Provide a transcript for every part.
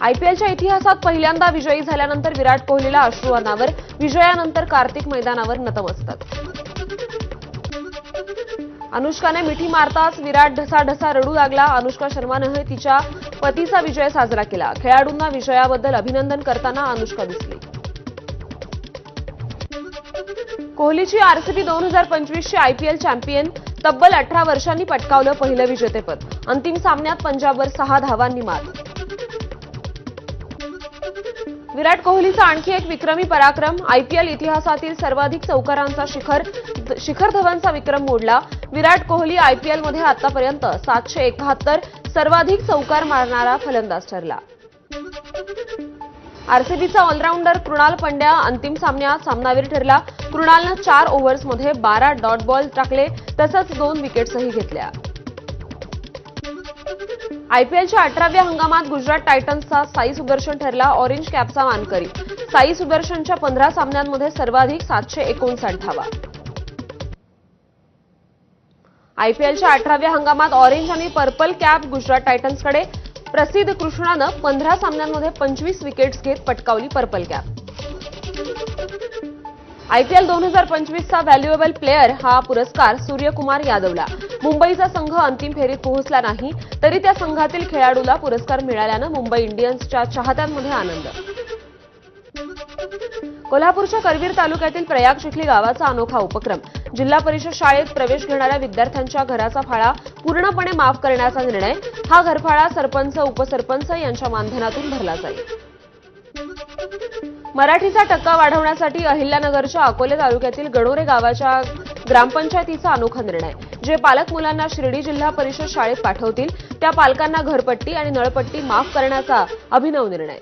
आयपीएलच्या इतिहासात पहिल्यांदा विजयी झाल्यानंतर विराट कोहलीला अश्रू अनावर विजयानंतर कार्तिक मैदानावर नतमस्तक अनुष्काने मिठी मारताच विराट ढसाढसा रडू लागला. अनुष्का शर्मानंही तिच्या पतीचा विजय साजरा केला. खेळाडूंना विजयाबद्दल अभिनंदन करताना अनुष्का दिसली. कोहलीची आरसीबी दोन हजार पंचवीसची आयपीएल चॅम्पियन तब्बल अठरा वर्षांनी पटकावलं पहिलं विजेतेपद. अंतिम सामन्यात पंजाबवर सहा धावांनी मात. विराट कोहलीचा आणखी एक विक्रमी पराक्रम. आयपीएल इतिहासातील सर्वाधिक चौकारांचा शिखर शिखर धवनचा विक्रम मोडला. विराट कोहली आयपीएलमध्ये आतापर्यंत सातशे एकाहत्तर सर्वाधिक चौकार मारणारा फलंदाज ठरला. आरसीबीचा ऑलराऊंडर कृणाल पंड्या अंतिम सामन्यात सामनावीर ठरला. कृणालनं चार ओव्हर्समध्ये बारा डॉट बॉल टाकले तसंच दोन विकेट्सही घेतल्या. आयपीएलच्या अठराव्या हंगामात गुजरात टायटन्सचा साई सुदर्शन ठरला ऑरेंज कॅपचा मानकरी. साई सुदर्शनच्या पंधरा सामन्यांमध्ये सर्वाधिक सातशे एकोणसाठ धावा. आयपीएलच्या अठराव्या हंगामात ऑरेंज आणि पर्पल कॅप गुजरात टायटन्सकडे. प्रसिद्ध कृष्णानं पंधरा सामन्यांमध्ये पंचवीस विकेट्स घेत पटकावली पर्पल कॅप. आयपीएल दोन हजार पंचवीसचा व्हॅल्युएबल प्लेअर हा पुरस्कार सूर्यकुमार यादवला. मुंबईचा संघ अंतिम फेरीत पोहोचला नाही तरी त्या संघातील खेळाडूला पुरस्कार मिळाल्यानं मुंबई इंडियन्सच्या चाहत्यांमध्ये आनंद. कोल्हापूरच्या करवीर तालुक्यातील प्रयाग चिखली गावाचा अनोखा उपक्रम. जिल्हा परिषद शाळेत प्रवेश घेणाऱ्या विद्यार्थ्यांच्या घराचा फाळा पूर्णपणे माफ करण्याचा निर्णय हा घरफाळा सरपंच उपसरपंच यांच्या मानधनातून भरला जाईल. मराठीचा टक्का वाढवण्यासाठी अहिल्यानगरच्या अकोले तालुक्यातील गणोरे गावाच्या ग्रामपंचायतीचा अनोखा निर्णय. जे पालक मुलांना शिर्डी जिल्हा परिषद शाळेत पाठवतील त्या पालकांना घरपट्टी आणि नळपट्टी माफ करण्याचा अभिनव निर्णय.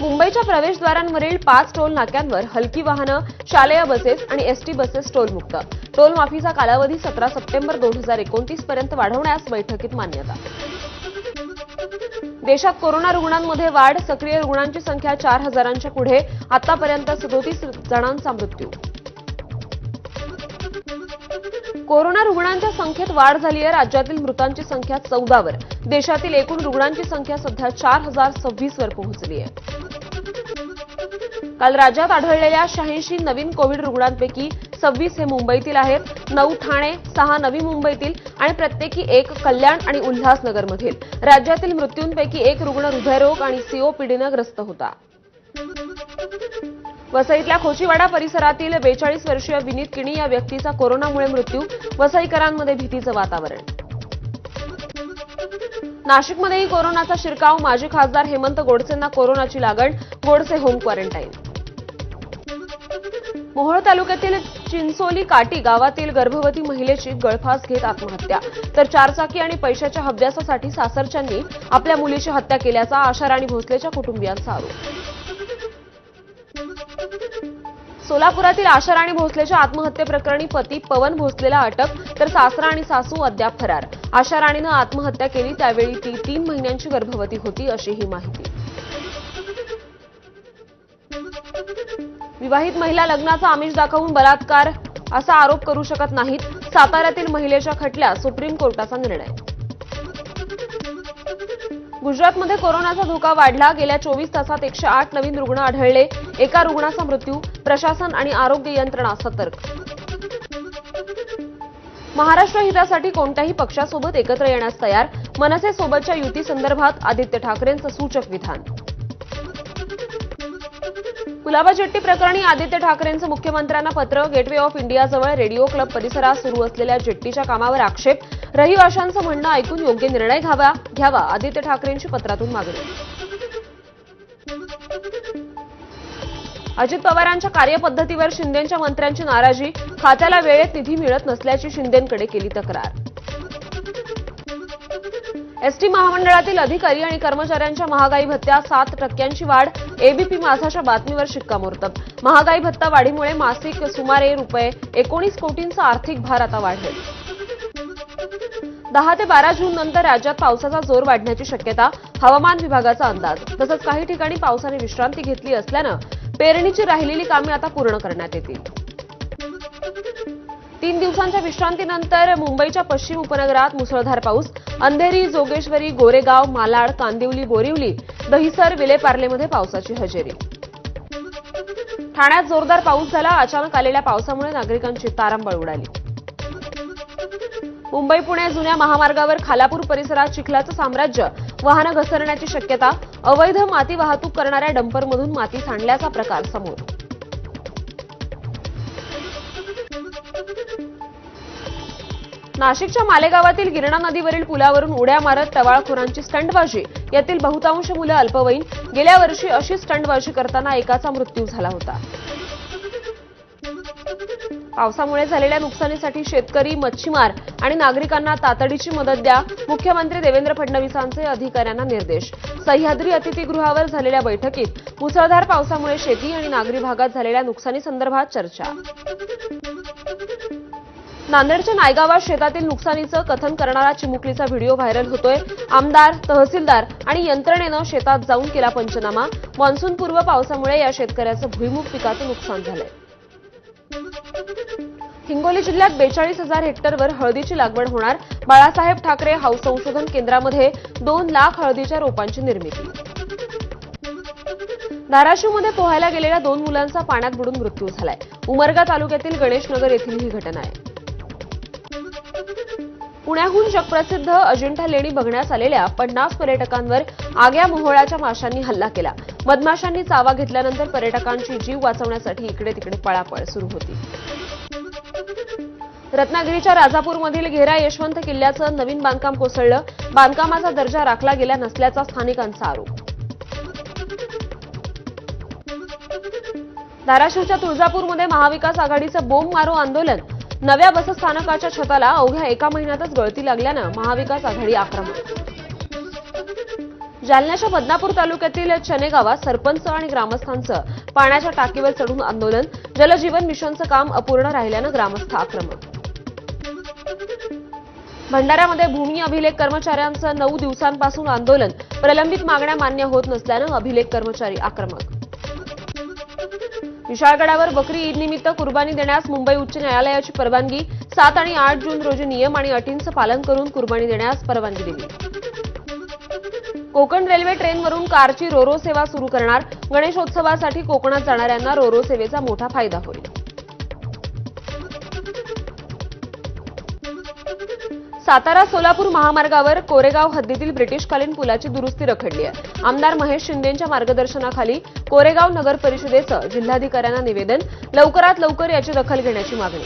मुंबईच्या प्रवेशद्वारांवरील पाच टोल नाक्यांवर हलकी वाहनं शालेय बसेस आणि एसटी बसेस टोलमुक्त. टोलमाफीचा कालावधी सतरा सप्टेंबर दोन हजार एकोणतीस पर्यंत वाढवण्यास बैठकीत मान्यता. देशात कोरोना रुग्णांमध्ये वाढ सक्रिय रुग्णांची संख्या चार हजारांच्या पुढे आतापर्यंत सदोतीस जणांचा मृत्यू. कोरोना रुग्णांच्या संख्येत वाढ झाली आहे. राज्यातील मृतांची संख्या चौदावर. देशातील एकूण रुग्णांची संख्या सध्या चार हजार सव्वीस वर पोहोचली आहे. काल राज्यात आढळलेल्या शहाऐंशी नवीन कोविड रुग्णांपैकी सव्वीस हे मुंबईतील आहेत. नऊ ठाणे सहा नवी मुंबईतील आणि प्रत्येकी एक कल्याण आणि उल्हासनगरमधील. राज्यातील मृत्यूंपैकी एक रुग्ण हृदयरोग आणि सीओपीडीनं ग्रस्त होता. वसईतल्या खोचीवाडा परिसरातील बेचाळीस वर्षीय विनीत किणी या व्यक्तीचा कोरोनामुळे मृत्यू वसईकरांमध्ये भीतीचं वातावरण. नाशिकमध्येही कोरोनाचा शिरकाव माजी खासदार हेमंत गोडसेंना कोरोनाची लागण गोडसे होम क्वारंटाईन. मोहोळ तालुक्यातील चिंचोली काटी गावातील गर्भवती महिलेची गळफास घेत आत्महत्या तर चारचाकी आणि पैशाच्या हव्यासासाठी सासरच्यांनी आपल्या मुलीची हत्या केल्याचा आशाराणी भोसलेच्या कुटुंबियांचा आरोप. सोलापुरातील आशाराणी भोसलेच्या आत्महत्येप्रकरणी पती पवन भोसलेला अटक तर सासरा आणि सासू अद्याप फरार. आशाराणीनं आत्महत्या केली त्यावेळी ती तीन महिन्यांची गर्भवती होती अशीही माहिती. विवाहित महिला लग्नाचा आमिष दाखवून बलात्कार असा आरोप करू शकत नाहीत साताऱ्यातील महिलेच्या खटल्या सुप्रीम कोर्टाचा निर्णय. गुजरातमध्ये कोरोनाचा धोका वाढला गेल्या चोवीस तासात एकशे आठ नवीन रुग्ण आढळले एका रुग्णाचा मृत्यू प्रशासन आणि आरोग्य यंत्रणा सतर्क. महाराष्ट्र हितासाठी कोणत्याही पक्षासोबत एकत्र येण्यास तयार मनसेसोबतच्या युतीसंदर्भात आदित्य ठाकरेंचं सूचक विधान. गुलाबा जेट्टी प्रकरणी आदित्य ठाकरेंचं मुख्यमंत्र्यांना पत्र गेटवे ऑफ इंडियाजवळ रेडिओ क्लब परिसरात सुरू असलेल्या जेट्टीच्या कामावर आक्षेप रहिवाशांचं म्हणणं ऐकून योग्य निर्णय घ्यावा घ्यावा आदित्य ठाकरेंची पत्रातून मागणी. अजित पवारांच्या कार्यपद्धतीवर शिंदेच्या मंत्र्यांची नाराजी खात्याला वेळेत निधी मिळत नसल्याची शिंदेकडे केली तक्रार. एसटी महामंडळातील अधिकारी आणि कर्मचाऱ्यांच्या महागाई भत्त्या सात टक्क्यांची वाढ एबीपी माझाच्या बातमीवर शिक्कामोर्तब. महागाई भत्ता वाढीमुळे मासिक सुमारे रुपये एकोणीस कोटींचा आर्थिक भार आता वाढेल. दहा ते बारा जून नंतर राज्यात पावसाचा जोर वाढण्याची शक्यता हवामान विभागाचा अंदाज. तसंच काही ठिकाणी पावसाने विश्रांती घेतली असल्यानं पेरणीची राहिलेली कामे आता पूर्ण करण्यात येतील. तीन दिवसांच्या विश्रांतीनंतर मुंबईच्या पश्चिम उपनगरात मुसळधार पाऊस. अंधेरी जोगेश्वरी गोरेगाव मालाड कांदिवली बोरिवली दहिसर विलेपार्लेमध्ये पावसाची हजेरी. ठाण्यात जोरदार पाऊस झाला. अचानक आलेल्या पावसामुळे नागरिकांची तारांबळ उडाली. मुंबई पुणे जुन्या महामार्गावर खालापूर परिसरात चिखलाचं साम्राज्य वाहनं घसरण्याची शक्यता अवैध माती वाहतूक करणाऱ्या डंपरमधून माती सांडल्याचा प्रकार समोर. नाशिकच्या मालेगावातील गिरणा नदीवरील पुलावरून उड्या मारत टवाळखोरांची स्टंटबाजी यातील बहुतांश मुलं अल्पवयीन. गेल्या वर्षी अशी स्टंटबाजी करताना एकाचा मृत्यू झाला होता. पावसामुळे झालेल्या नुकसानीसाठी शेतकरी मच्छीमार आणि नागरिकांना तातडीची मदत द्या. मुख्यमंत्री देवेंद्र फडणवीसांचे अधिकाऱ्यांना निर्देश. सह्याद्री अतिथीगृहावर झालेल्या बैठकीत मुसळधार पावसामुळे शेती आणि नागरी भागात झालेल्या नुकसानीसंदर्भात चर्चा. नांदेडच्या नायगावात शेतातील नुकसानीचं कथन करणारा चिमुकलीचा व्हिडिओ व्हायरल होतोय. आमदार तहसीलदार आणि यंत्रणेनं शेतात जाऊन केला पंचनामा. मान्सूनपूर्व पावसामुळे या शेतकऱ्याचं भुईमुग पिकाचं नुकसान झालंय. हिंगोली जिल्ह्यात बेचाळीस हजार हेक्टरवर हळदीची लागवड होणार. बाळासाहेब ठाकरे हाऊस संशोधन केंद्रामध्ये दोन लाख हळदीच्या रोपांची निर्मिती. धाराशिवमध्ये पोहायला गेलेल्या दोन मुलांचा पाण्यात बुडून मृत्यू झालाय. उमरगा तालुक्यातील गणेशनगर येथील ही घटना आहे. पुण्याहून जगप्रसिद्ध अजिंठा लेणी बघण्यास आलेल्या पन्नास पर्यटकांवर आग्या मोहोळ्याच्या माशांनी हल्ला केला. मधमाशांनी चावा घेतल्यानंतर पर्यटकांची जीव वाचवण्यासाठी इकडे तिकडे पळापळ सुरू होती. रत्नागिरीच्या राजापूरमधील घेरा यशवंत किल्ल्याचं नवीन बांधकाम कोसळलं. बांधकामाचा दर्जा राखला गेला नसल्याचा स्थानिकांचा आरोप. धाराशिवच्या तुळजापूरमध्ये महाविकास आघाडीचं बोंब मारो आंदोलन. नव्या बसस्थानकाच्या छताला अवघ्या एका महिन्यातच गळती लागल्यानं महाविकास आघाडी आक्रमक. जालन्याच्या बदनापूर तालुक्यातील चनेगावात सरपंच आणि ग्रामस्थांचं पाण्याच्या टाकीवर चढून आंदोलन. जलजीवन मिशनचं काम अपूर्ण राहिल्यानं ग्रामस्थ आक्रमक. भंडाऱ्यामध्ये भूमी अभिलेख कर्मचाऱ्यांचं नऊ दिवसांपासून आंदोलन. प्रलंबित मागण्या मान्य होत नसल्यानं अभिलेख कर्मचारी आक्रमक. विशाळगडावर बकरी ईद निमित्त कुर्बानी देण्यास मुंबई उच्च न्यायालयाची परवानगी. सात आणि आठ जून रोजी नियम आणि अटींचं पालन करून कुर्बानी देण्यास परवानगी दिली. कोकण रेल्वे ट्रेनवरून कारची रोरो सेवा सुरू करणार. गणेशोत्सवासाठी कोकणात जाणाऱ्यांना रोरो सेवेचा मोठा फायदा होईल. सातारा सोलापूर महामार्गावर कोरेगाव हद्दीतील ब्रिटिशकालीन पुलाची दुरुस्ती रखडली आहे. आमदार महेश शिंदेच्या मार्गदर्शनाखाली कोरेगाव नगर परिषदेचं जिल्हाधिकाऱ्यांना निवेदन लवकरात लवकर याची दखल घेण्याची मागणी.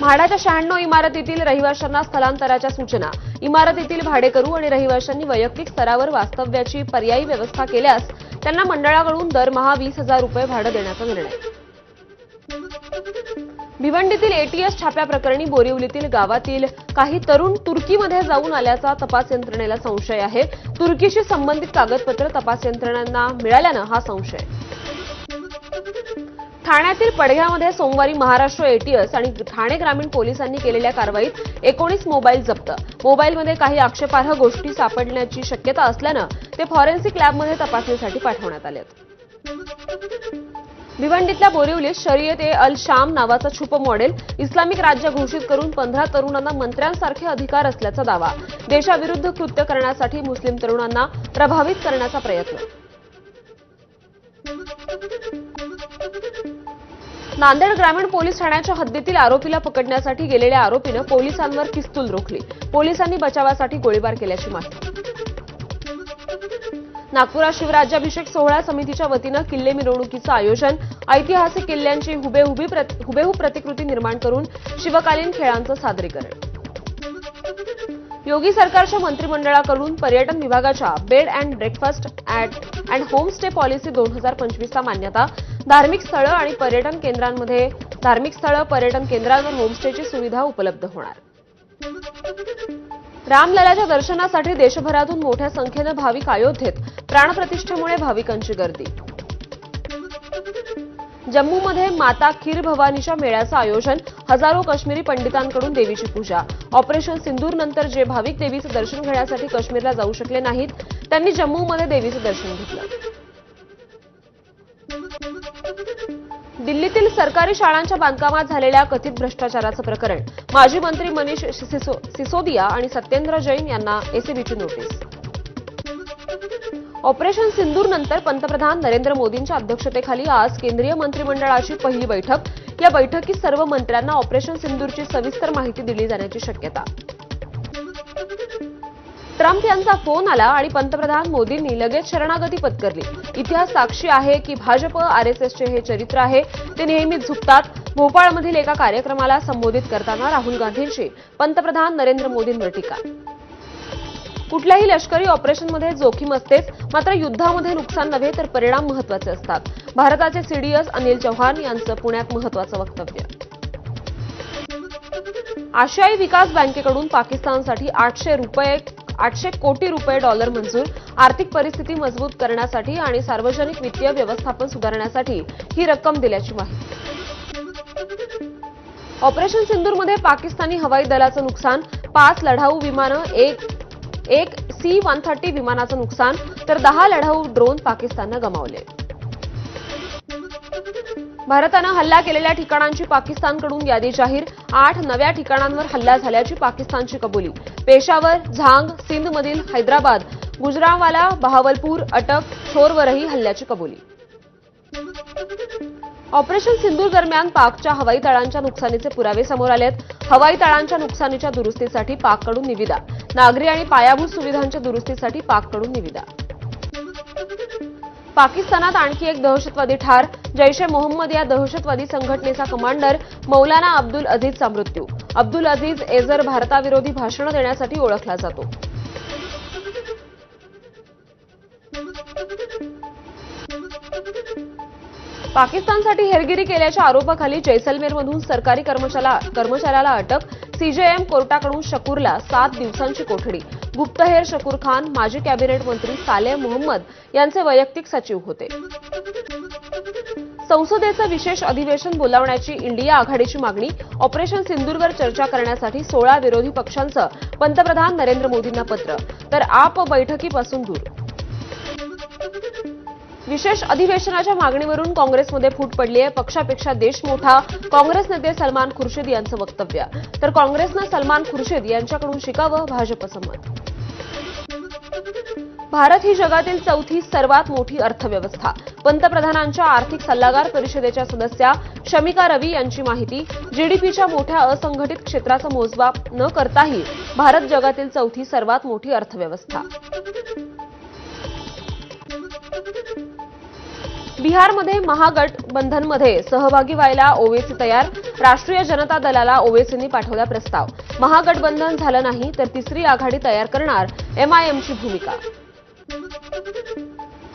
म्हाडाच्या शहाण्णव इमारतीतील रहिवाशांना स्थलांतराच्या सूचना. इमारतीतील भाडेकरू आणि रहिवाशांनी वैयक्तिक स्तरावर वास्तव्याची पर्यायी व्यवस्था केल्यास त्यांना मंडळाकडून दरमहा वीस हजार रुपये भाडं देण्याचा निर्णय. भिवंडीतील एटीएस छाप्याप्रकरणी बोरिवलीतील गावातील काही तरुण तुर्कीमध्ये जाऊन आल्याचा तपास यंत्रणेला संशय आहे. तुर्कीशी संबंधित कागदपत्र तपास यंत्रणांना मिळाल्यानं हा संशय ठाण्यातील पडघ्यामध्ये सोमवारी महाराष्ट्र एटीएस आणि ठाणे ग्रामीण पोलिसांनी केलेल्या कारवाईत एकोणीस मोबाईल जप्त. मोबाईलमध्ये काही आक्षेपार्ह गोष्टी सापडण्याची शक्यता असल्यानं ते फॉरेन्सिक लॅबमध्ये तपासणीसाठी पाठवण्यात आले भिवंडीतल्या बोरिवलीत शरीयत ए अल शाम नावाचं छुप मॉडेल इस्लामिक राज्य घोषित करून पंधरा तरुणांना मंत्र्यांसारखे अधिकार असल्याचा दावा. देशाविरुद्ध कृत्य करण्यासाठी मुस्लिम तरुणांना प्रभावित करण्याचा प्रयत्न. नांदेड ग्रामीण पोलीस ठाण्याच्या हद्दीतील आरोपीला पकडण्यासाठी गेलेल्या आरोपीनं पोलिसांवर पिस्तूल रोखली. पोलिसांनी बचावासाठी गोळीबार केल्याची माहिती. नागपुरात शिवराज्याभिषेक सोहळा समितीच्या वतीनं किल्ले मिरवणुकीचं आयोजन ऐतिहासिक किल्ल्यांची हुबेहुबी हुबेहूब प्रतिकृती निर्माण करून शिवकालीन खेळांचं सादरीकरण. योगी सरकारच्या मंत्रिमंडळाकडून पर्यटन विभागाच्या bed and breakfast at and homestay policy दोन हजार पंचवीसला मान्यता धार्मिक स्थळं आणि पर्यटन केंद्रांमध्ये धार्मिक स्थळं पर्यटन केंद्रांवर होमस्टेची सुविधा उपलब्ध होणार. रामललाच्या दर्शनासाठी देशभरातून मोठ्या संख्येनं भाविक अयोध्येत प्राणप्रतिष्ठेमुळे भाविकांची गर्दी. जम्मूमध्ये माता खीर भवानीच्या मेळ्याचं आयोजन हजारो काश्मीरी पंडितांकडून देवीची पूजा. ऑपरेशन सिंदूर नंतर जे भाविक देवीचं दर्शन घेण्यासाठी काश्मीरला जाऊ शकले नाहीत त्यांनी जम्मूमध्ये देवीचं दर्शन घेतलं. मुंबईतील सरकारी शाळांच्या बांधकामात झालेल्या कथित भ्रष्टाचाराचं प्रकरण. माजी मंत्री मनीष सिसोदिया आणि सत्येंद्र जैन यांना एसीबीची नोटीस. ऑपरेशन सिंदूर नंतर पंतप्रधान नरेंद्र मोदींच्या अध्यक्षतेखाली आज केंद्रीय मंत्रिमंडळाची पहिली बैठक. या बैठकीत सर्व मंत्र्यांना ऑपरेशन सिंदूरची सविस्तर माहिती दिली जाण्याची शक्यता. ट्रम्प यांचा फोन आला आणि पंतप्रधान मोदींनी लगेच शरणागती पत्करली. इतिहास साक्षी आहे की भाजप आरएसएसचे हे चरित्र आहे ते नेहमीच झुकतात. भोपाळमधील एका कार्यक्रमाला संबोधित करताना राहुल गांधींशी पंतप्रधान नरेंद्र मोदींवर टीका. कुठल्याही लष्करी ऑपरेशनमध्ये जोखीम असतेच मात्र युद्धामध्ये नुकसान नव्हे तर परिणाम महत्त्वाचे असतात. भारताचे सीडीएस अनिल चव्हाण यांचं पुण्यात महत्वाचं वक्तव्य. आशियाई विकास बँकेकडून पाकिस्तानसाठी आठशे रुपये आठशे कोटी रुपये डॉलर मंजूर आर्थिक परिस्थिती मजबूत करण्यासाठी आणि सार्वजनिक वित्तीय व्यवस्थापन सुधारण्यासाठी ही रक्कम दिल्याची माहिती. ऑपरेशन सिंदूरमध्ये पाकिस्तानी हवाई दलाचं नुकसान पाच लढाऊ विमानं एक एक सी वन थर्टी विमानाचं नुकसान तर दहा लढाऊ ड्रोन पाकिस्ताननं गमावले. भारतानं हल्ला केलेल्या ठिकाणांची पाकिस्तानकडून यादी जाहीर आठ नव्या ठिकाणांवर हल्ला झाल्याची पाकिस्तानची कबुली. पेशावर झांग सिंधमधील हैदराबाद गुजरावाला बहावलपूर अटक शोरवरही हल्ल्याची कबुली. ऑपरेशन सिंदूर दरम्यान पाकच्या हवाई तळांच्या नुकसानीचे पुरावे समोर आलेत. हवाई तळांच्या नुकसानीच्या दुरुस्तीसाठी पाककडून निविदा. नागरी आणि पायाभूत सुविधांच्या दुरुस्तीसाठी पाककडून निविदा. पाकिस्तानात आणखी एक दहशतवादी ठार. जैश ए मोहम्मद या दहशतवादी संघटनेचा कमांडर मौलाना अब्दुल अजीजचा मृत्यू. अब्दुल अजीज एजर भारताविरोधी भाषणं देण्यासाठी ओळखला जातो. पाकिस्तानसाठी हेरगिरी केल्याच्या आरोपाखाली जैसलमेरमधून सरकारी कर्मचाऱ्याला कर्मचाऱ्याला अटक सीजेएम कोर्टाकडून शकूरला सात दिवसांची कोठडी. गुप्तहेर शकूर खान माजी कॅबिनेट मंत्री सालेह मोहम्मद यांचे वैयक्तिक सचिव होते. संसदेचं विशेष अधिवेशन बोलावण्याची इंडिया आघाडीची मागणी ऑपरेशन सिंधूरवर चर्चा करण्यासाठी सोळा विरोधी पक्षांचं पंतप्रधान नरेंद्र मोदींना पत्र. तर आप बैठकीपासून दूर. विशेष अधिवेशनाच्या मागणीवरून काँग्रेसमध्ये फूट पडली आहे पक्षापेक्षा देश मोठा. काँग्रेस नेते सलमान खुर्शीद यांचं वक्तव्य. तर काँग्रेसनं सलमान खुर्शीद यांच्याकडून शिकावं भाजपचं मत भारत ही जगातील चौथी सर्वात मोठी अर्थव्यवस्था. पंतप्रधानांच्या आर्थिक सल्लागार परिषदेच्या सदस्या शमिका रवी यांची माहिती जीडीपीच्या मोठ्या असंघटित क्षेत्राचा मोजमाप न करताही भारत जगातील चौथी सर्वात मोठी अर्थव्यवस्था. बिहारमध्ये महागठबंधनमध्ये सहभागी व्हायला ओवेसी तयार राष्ट्रीय जनता दलाला ओवेसींनी पाठवला प्रस्ताव. महागठबंधन झालं नाही तर तिसरी आघाडी तयार करणार एमआयएमची भूमिका.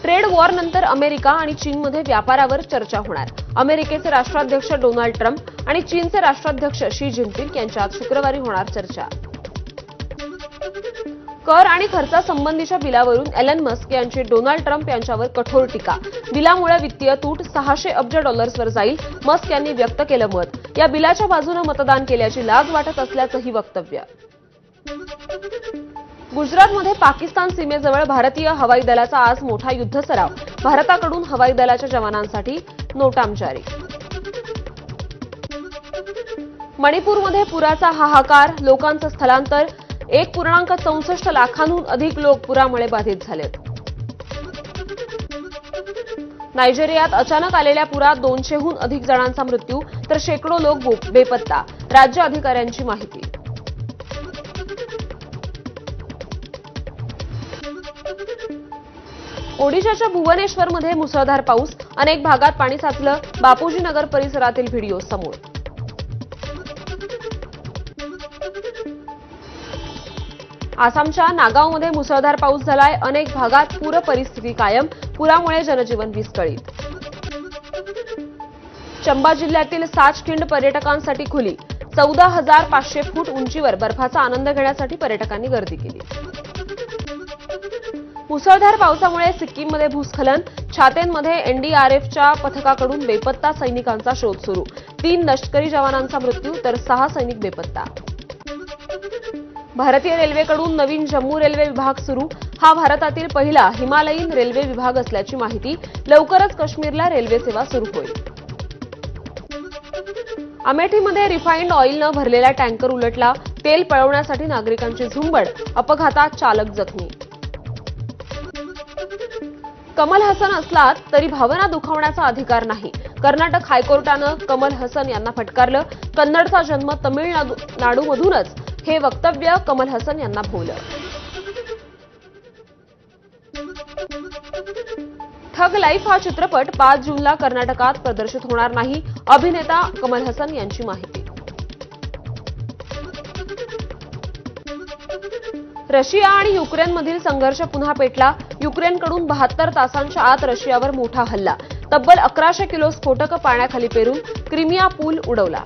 ट्रेड वॉर नंतर अमेरिका आणि चीनमध्ये व्यापारावर चर्चा होणार. अमेरिकेचे राष्ट्राध्यक्ष डोनाल्ड ट्रम्प आणि चीनचे राष्ट्राध्यक्ष शी जिनपिंग यांच्यात शुक्रवारी होणार चर्चा. कर आणि खर्चासंबंधीच्या बिलावरून एलन मस्क यांची डोनाल्ड ट्रम्प यांच्यावर कठोर टीका. बिलामुळे वित्तीय तूट सहाशे अब्ज डॉलर्सवर जाईल मस्क यांनी व्यक्त केलं मत. या बिलाच्या बाजूनं मतदान केल्याची लाज वाटत असल्याचंही वक्तव्य. गुजरातमध्ये पाकिस्तान सीमेजवळ भारतीय हवाई दलाचा आज मोठा युद्ध सराव. भारताकडून हवाई दलाच्या जवानांसाठी नोटाम जारी. मणिपूरमध्ये पुराचा हाहाकार लोकांचं स्थलांतर एक पूर्णांक चौसष्ट लाखांहून अधिक लोक पुरामुळे बाधित झालेत. नायजेरियात अचानक आलेल्या पुरात दोनशेहून अधिक जणांचा मृत्यू तर शेकडो लोक बेपत्ता राज्य अधिकाऱ्यांची माहिती. ओडिशाच्या भुवनेश्वरमध्ये मुसळधार पाऊस अनेक भागात पाणी साचलं बापूजी नगर परिसरातील व्हिडिओ समोर. आसामच्या नागावमध्ये मुसळधार पाऊस झालाय अनेक भागात पूर परिस्थिती कायम पुरामुळे जनजीवन विस्कळीत. चंबा जिल्ह्यातील साचखिंड पर्यटकांसाठी खुली चौदा हजार पाचशे फूट उंचीवर बर्फाचा आनंद घेण्यासाठी पर्यटकांनी गर्दी केली. मुसळधार पावसामुळे सिक्कीममध्ये भूस्खलन छातेंमध्ये एनडीआरएफच्या पथकाकडून बेपत्ता सैनिकांचा शोध सुरू. तीन लष्करी जवानांचा मृत्यू तर सहा सैनिक बेपत्ता. भारतीय रेल्वेकडून नवीन जम्मू रेल्वे विभाग सुरू. हा भारतातील पहिला हिमालयीन रेल्वे विभाग असल्याची माहिती लवकरच काश्मीरला रेल्वे सेवा सुरू होईल. अमेठीमध्ये रिफाईंड ऑइलनं भरलेला टँकर उलटला. तेल पळवण्यासाठी नागरिकांची झुंबड अपघातात चालक जखमी कमल हसन असला तरी भावना दुखावण्याचा अधिकार नाही. कर्नाटक हायकोर्टानं कमल हसन यांना फटकारलं. कन्नडचा जन्म तमिळनाडू हे वक्तव्य कमल हसन यांना भोवलं. ठग लाईफ हा चित्रपट पाच जूनला कर्नाटकात प्रदर्शित होणार नाही. अभिनेता कमल हसन यांची माहिती. रशिया आणि युक्रेनमधील संघर्ष पुन्हा पेटला. युक्रेनकडून बहात्तर तासांच्या आत रशियावर मोठा हल्ला. तब्बल अकराशे किलो स्फोटकं पाण्याखाली पेरून क्रिमिया पूल उडवला.